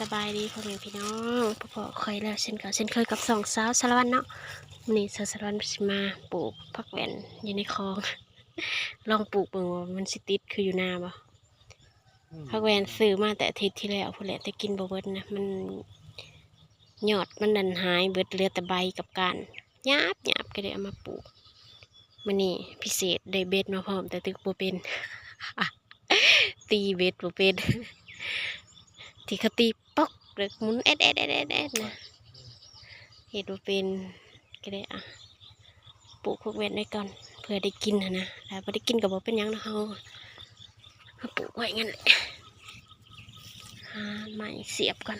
สบายดีพ่อแม่พี่น้องพ่อพ่อคอยแล้วเช่นเก่าเช่นเคยกับสองสาวสารวัตรเนาะวันนี้สาวสารวัตรสิมาปลูกผักแหวนอยู่ในคลอง ลองปลูกเบิ่งว่ามันสิติดคืออยู่นาบ่ผักแหวนซื้อมาแต่อาทิตย์ที่แล้วพู้นแหละแต่กินบ่เบิดนะมันยอดมันดันหายเบิดเหลือแต่ใบกับการหยาบหยาบก็เลยเอามาปลูกมันนี่พิเศษได้เบ็ดมาพร้อมแต่ตึกบ่เป็นตีเบ็ดบ่เป็น ที่เขาตีป๊อกหรือหมุนเอ็ดเอ็ดเอ็ดเอ็ดเอ็ดนะเห็ดว่าเป็นก็ได้อะปลูกพวกเวทไว้ก่อนเพื่อได้กินนะนะแต่พอได้กินกับบ่เป็นหยังนะเฮาเอาปลูกไว้งั้นแหละหาไม้เสียบก่อน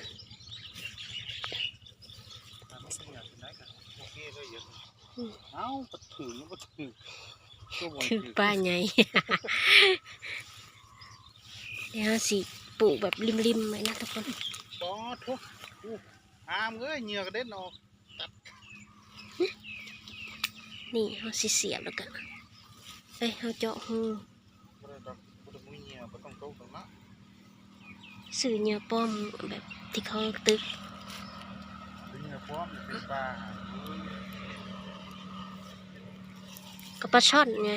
เอ้าปะถือปะถือก็บ่คือป้าใหญ่เดี๋ยวสิ ปลูกแบบริมๆไว้นะทุกคนปอทุกอู้อามเอ้ยเหงื่อกระเด็นออก นี่เฮาสิเสียบแล้วก็เอ้ยเฮาเจาะหูบ่ได้ดอกบ่ได้มือเหงื่อบ่ต้องโตตรงนั้นสื่อเหยื่อป้อมแบบที่เขาตึกเหงื่อพร้อมเป็นปลาก็ปลาช่อนไง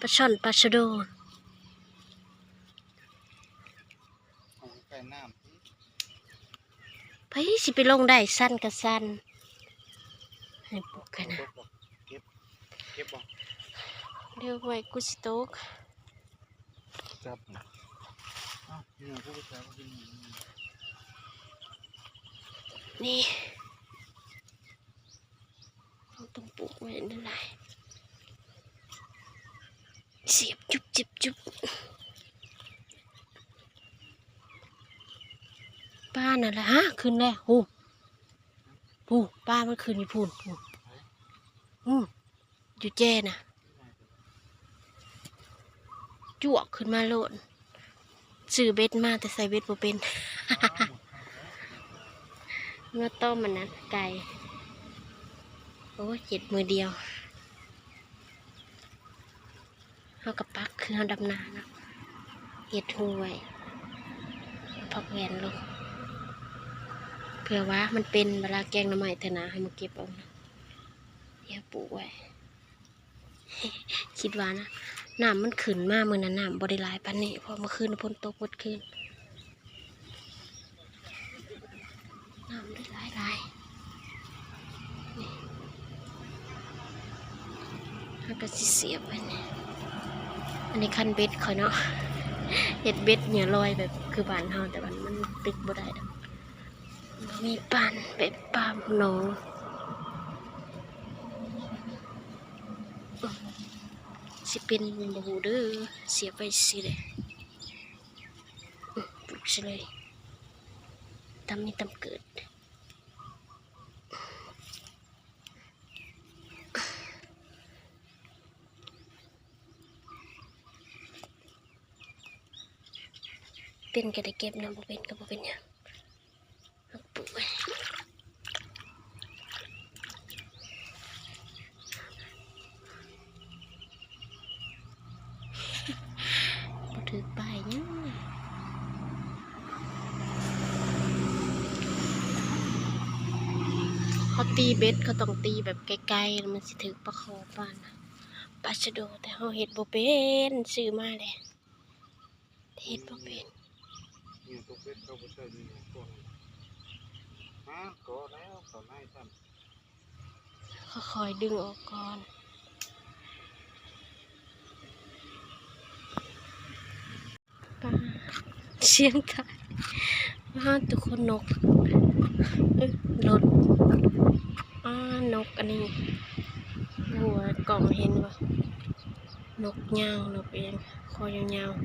ปลาช่อนปลาชะโด เอาใกล้ น้ำสิไปสิไปลงได้สั้นกับสั้นให้ปลูกกันนะตกบ่เก็บเก็บบ่เดี๋ยวไว้กุสิโตกจับน่ะเอ้าเหงื่อผู้ชายก็กินเหงื่อนี่เราต้องปลูกไว้นั่นแหละเสียบจุบจิบจุบ ป้าน่ะแหละฮะขึ้นแล้วโอ้โหป้ามันขึ้นอยู่พูนพูนอืมอยู่แจ้น่ะจวกขึ้นมาโลดซื้อเบ็ดมาแต่ใส่เบ็ดบ่เป็นเมื่อต้มมันนะไก่โอ้เจ็ดมือเดียวเอากับปักคือเอาดำนานะเห็ดหูไว้เอาพักแหวนลง ผื่อว่ามันเป็นเวลาแกงน้ำใหม่เถอะนะให้มาเก็บเอานะเดี๋ยวปลูกไว้คิดว่านะน้ำมันขึ้นมากมือนั้นน้ำบริลายปานนี้เพอเมื่อคืนฝนตกหมดคืนน้ำได้หลายหลายนี่ก็สิเสียบไว้นี่อันนี้คันเบ็ดเขาเนาะเห็ดเบ็ดเนี่ยลอยแบบคือบ้านเฮาแต่มันมันตึกบ่ได้ ดอกมันมีปานปามหนองสิเป็นบูเด้อเสียไปสิเลยอื้อปลุกสิเลยตำนี่ตำเกิดเป็นก็ได้เก็บนะบ่เป็นก็บ่เป็นหยังเอาปลูกไว้ บ่ถือป้ายหยัง เขาตีเบ็ดเขาต้องตีแบบไกลๆแล้วมันสิถึกปลาคอป้านนะปลาชะโดแต่เขาเห็ดบ่เป็นซื้อมาเลยเห็ดบ่เป็นเหงื่อตกเป็ดเขาบ่ใช่เหงื่อพวกนี้ฮะก็แล้วต่อหน้าท่านเขาคอยดึงออกก่อนป้าเสียงตายมาทุกคนนกเอ้ย รถอ่านกอันนี้หัวกล่องเห็นปะนกยาวนกเองคอยาวๆ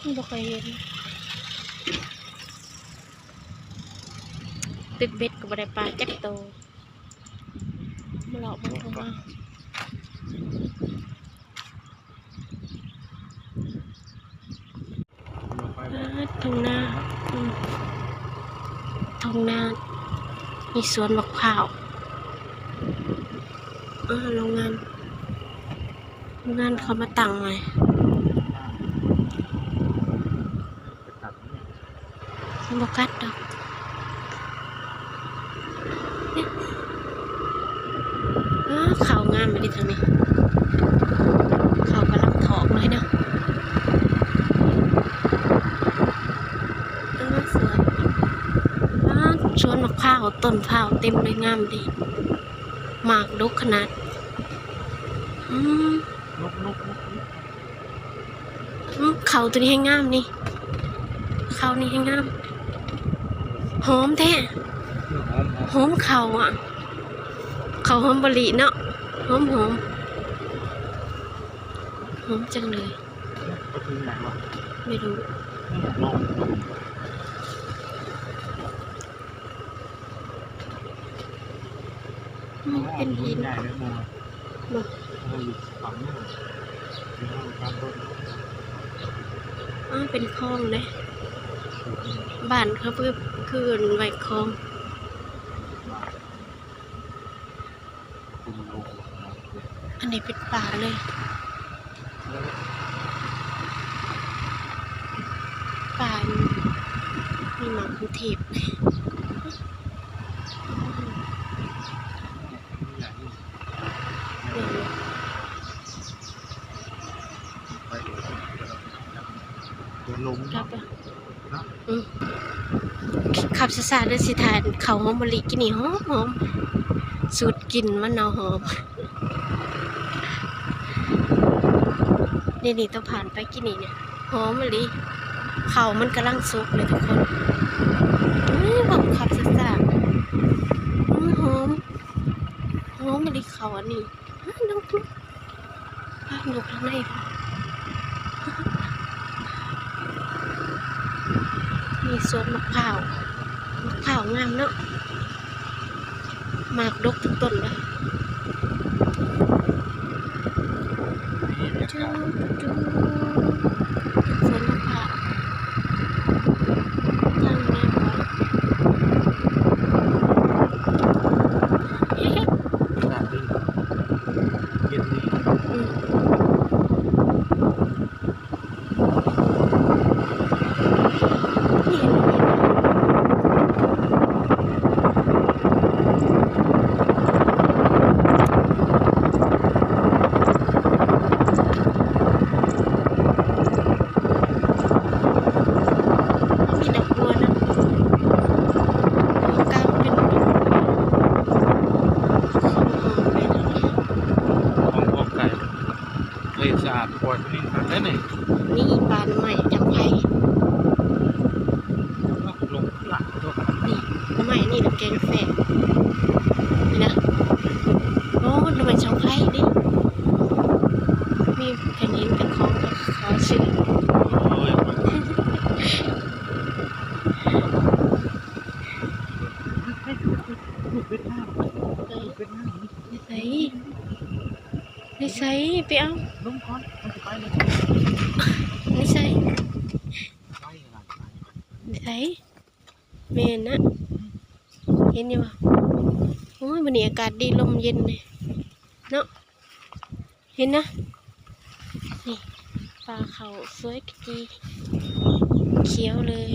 ไม่เคยเห็นตึกเบ็ดกับบไดปลาจักโตมาหลอกมันเข้ามา อ่าตรงหน้าอืมตรงหน้า มีสวนมะพร้าวอ่าโรงงานโรงงานเขามาตั้งไว้ไปตัดเนี่ยสมบกัดดอกเนี่ยอ้าข่าวงานมาดิทางนี้ข่าวกำลังถอกเลยเนาะอ้าสวยอ้าชวน มะพร้าวต้นพร้าวเต็มเลยงามดีหมากดกขนาดอืมเขาตัวนี้ให้งามนี่เขานี่ให้งามหอมแท้หอมเขาอะ เขาหอมบริเนาะหอมหอมหอมจังเลยไม่รู้ ลองลอง มัน เป็นหินใหญ่เลยมองบ่เราอยู่ฝั่งนู้นเป็นห้องการบนอ้าวเป็นคลองเลยบ้านเขาเพื่อคืนไว้คลองคุณลงอันนี้เป็นป่าเลยป่ามีหมากกรุงเทพใหญ่นี่ เนี่ย ไปเดินลง รับอะ นะ อืม ขับสาๆเด้วยสิทานเขาหอมบริกินี่หอมหอมสูตรกลิ่นมะนาวหอมนี่นี่ต้องผ่านไปกินนี่เนี่ยหอมมะลิเขามันกำลังสุกเลยทุกคนเฮ้ยบอกขับสาๆอื้อหอมหอมมะลิเขาอันนี้ฮะนกนกฮะนกข้างในมีสวนมะพร้าว ข่าวงามเนาะหมากดกทุกต้นเลย นี่เป็น จู การ จูสวนมะพร้าวตั้งแนวไว้เฮ้ย การดึงเย็นนี้ อืมนี่เห็นไหมมีดอกบัวนะตรงกลางเป็นดอกบัวหอมๆเลยนะ ของพวกไก่เลยสะอาดปล่อยนี่ขาดได้ไหน นี่ปลาใหม่จำไผ่ ลงหลังตัว นี่น้ำให ม่นี่น้ำแกงแฝดนี่นะโอ้น้ำใหม่จำไผ่ดิมีแผ่นดินเป็นของขอชื่อโอ้ยเออนิสัยนิสัยไปเอาลงก่อนมันจะไปเลยนิสัยไปหลังนิสัยเมนนะ เห็นอยู่ปะโอ้ยวันนี้อากาศดีลมเย็นเลยเนาะเห็นนะนี่ปลาเขาสวยดีเขียวเลย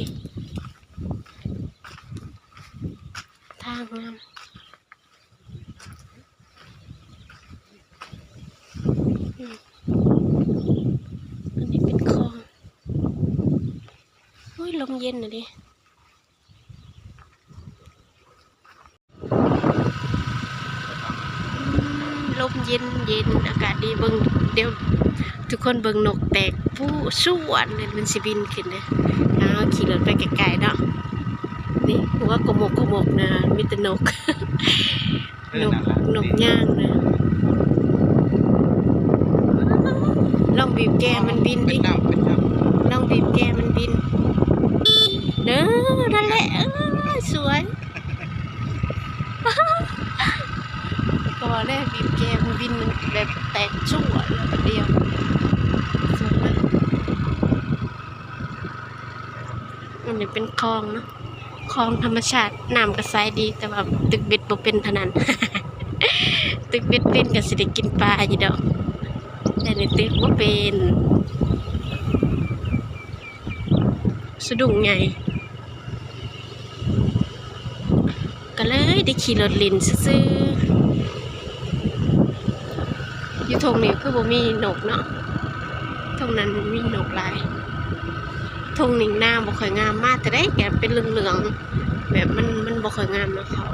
ทางงามอันนี้เป็นคลองโอ้ยลมเย็นนะดิลม เย็นเย็นอากาศดีเบิงเดี๋ยวทุกคนเบิงนกแตกผู้สวนเลยมันสิบินขึ้นเลยอ้าวขี่รถไปไกลๆเนาะนี่หัวกระมกกระมกนะมีแต่นก นกนกย่างนะลองบีบแกมันบินเป็ดินน้ำเป็นน้ำลองบีบแกมันบินเด้อนั่นแหละเอ้ยสวย ก็แรกบีบแกมบินแบบแตกชั่วเลยเดียวสวยเลยอันนี้เป็นคลองเนาะคลองธรรมชาติน้ำกระใสดีแต่ว่าตึกเบ็ดบ่เป็นเท่านั้น ตึกเป็ดเป็นก็สิได้กินปลาอยู่ดอกแต่ในตึกว่าเป็นสะดุ้งไงก็เลยได้ขี่รถลินซื้อ อยู่ทงนี้คือบ่มีนกเนาะทงนั้นมีนกหลายทงหนิงหน้าบ่ค่อยงามมากแต่ได้แกเป็นเหลืองๆแบบมันมันบ่ค่อยงามนะเขา